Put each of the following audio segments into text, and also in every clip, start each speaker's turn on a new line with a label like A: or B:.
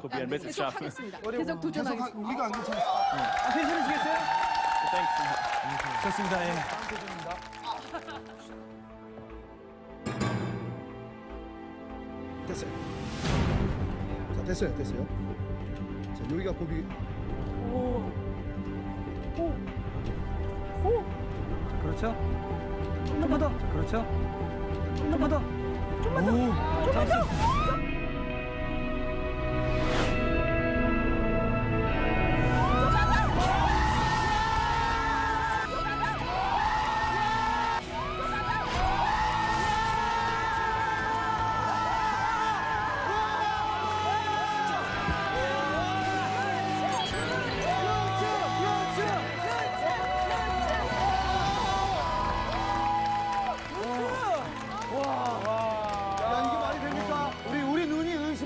A: probieren, bis ich es
B: 계속
A: schaffe.
B: 하겠습니다.
C: 어려워.
B: 계속 도전하겠습니다.
C: 계속 우리가 안 괜찮았어.
D: 아, 괜찮으시겠어요?
A: Thanks.
D: 좋습니다. 예.
C: 됐어요. 자, 됐어요, 됐어요. 자, 여기가 고비.
D: 그렇죠. 좀만 더. 그렇죠. 좀만 더. 좀만 더. 좀만 더.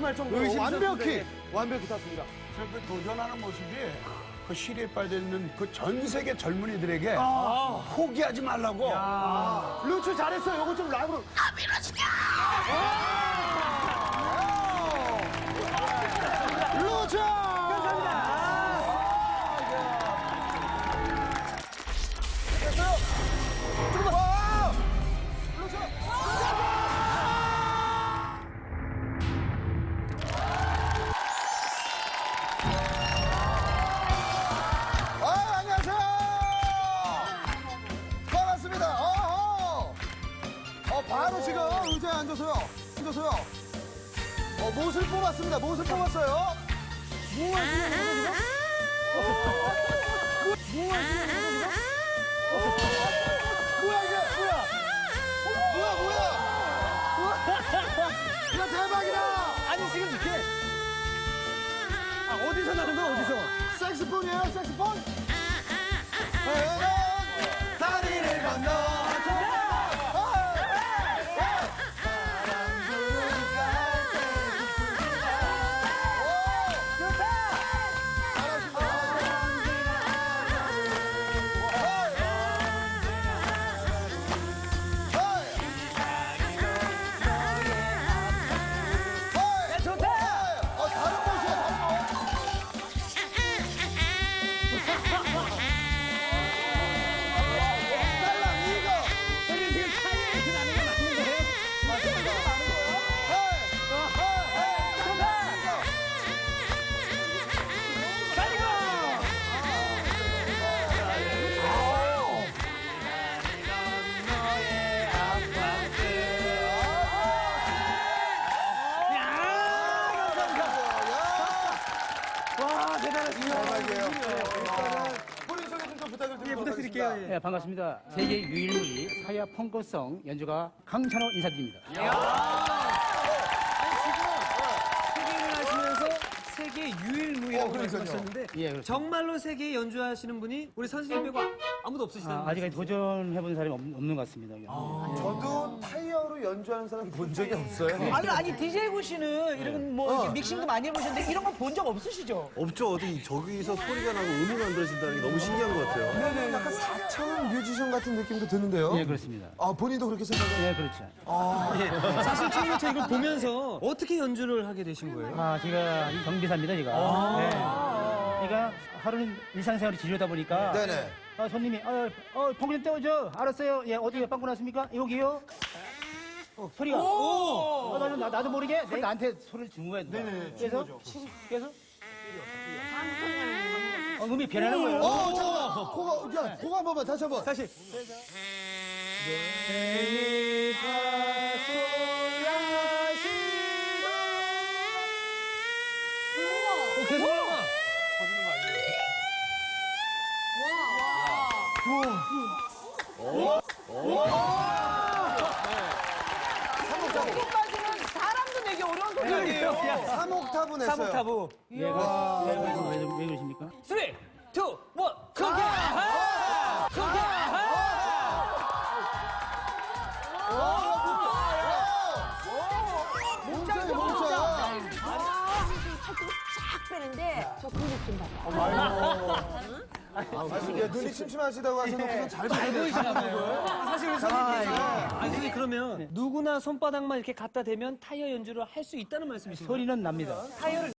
C: 의심할 정도로 완벽히 완벽히 탔습니다.
E: 저그 도전하는 모습이 그 시리에 빠져 있는 그 전 세계 젊은이들에게 포기하지 말라고
C: 루츠 잘했어요. 이거 좀 라이브로. 아, 밀어줄게! 앉아서요. 앉아서요. 어, 못을 뽑았습니다. 못을 뽑았어요. 뭐 하시는 거죠, 지금? 뭐 하시는 거죠, 지금? 뭐야, 이게? 뭐야? 뭐야, 뭐야? 이거 대박이다!
D: 아니 지금 이렇게. 아, 어디서 나는 거야 어디서?
C: 색스폰이에요, 색스폰? 다리를 건너. 대박이에요. 일단은 본인 소개 좀 부탁을
D: 예, 부탁드릴게요. 예.
F: 네, 반갑습니다. 세계 유일무이 사야 펑크송 연주가 강찬호 인사드립니다.
D: 세계 유일무이라고
C: 어, 그러니까요.
D: 말씀하셨는데
F: 예, 그렇죠.
D: 정말로 세계 연주하시는 분이 우리 선생님 빼고 아무도 없으시다는
F: 아, 아직까지? 도전해본 사람이 없, 없는 것 같습니다.
C: 저도 타이어로 연주하는 사람 본 적이 없어요.
G: 아니 아니 DJ 구 씨는 이런 뭐 이렇게 믹싱도 많이 해보셨는데 이런 건 본 적 없으시죠?
H: 없죠. 어디 저기서 소리가 나고 음이 만들어진다는 게 너무 신기한 것 같아요.
C: 네네. 약간 사차원 뮤지션 같은 느낌도 드는데요.
F: 예, 그렇습니다.
C: 아, 본인도 그렇게 생각해요?
F: 예, 그렇죠.
D: 예. 사실 처음에 저 이걸 보면서 어떻게 연주를 하게 되신 거예요?
F: 아, 제가 이 경비사입니다, 제가. 네. 그러니까 하루는 일상생활을 지르다 보니까
C: 네네.
F: 아, 손님이 어, 어, 펑크 좀 떼워줘. 알았어요. 예, 어디에 빵꾸 났습니까? 여기요. 어, 소리가. 어, 나도, 나, 나도 모르게 내가 나한테 소리를 준 거야. 누가. 그래서 그래서 어, 음이 변하는 거예요.
C: 어, 잠깐만. 코가, 야, 코가 한 번만 다시 한 번.
D: 사실 어, 계속 올라가.
G: 끝까지는 사람도 내기 어려운 소리예요.
C: 3옥타브 냈어요.
D: 사목타부.
F: 예, 그렇습니다.
B: 좀 봐봐.
C: 아, 눈이 침침하시다고 하셔놓고 잘 보이시나 봐요.
D: 사실 우리 선생님께서 아 니 선생님 그러면 누구나 손바닥만 이렇게 갖다 대면 타이어 연주를 할 수 있다는 말씀이신가요?
F: 소리는 납니다.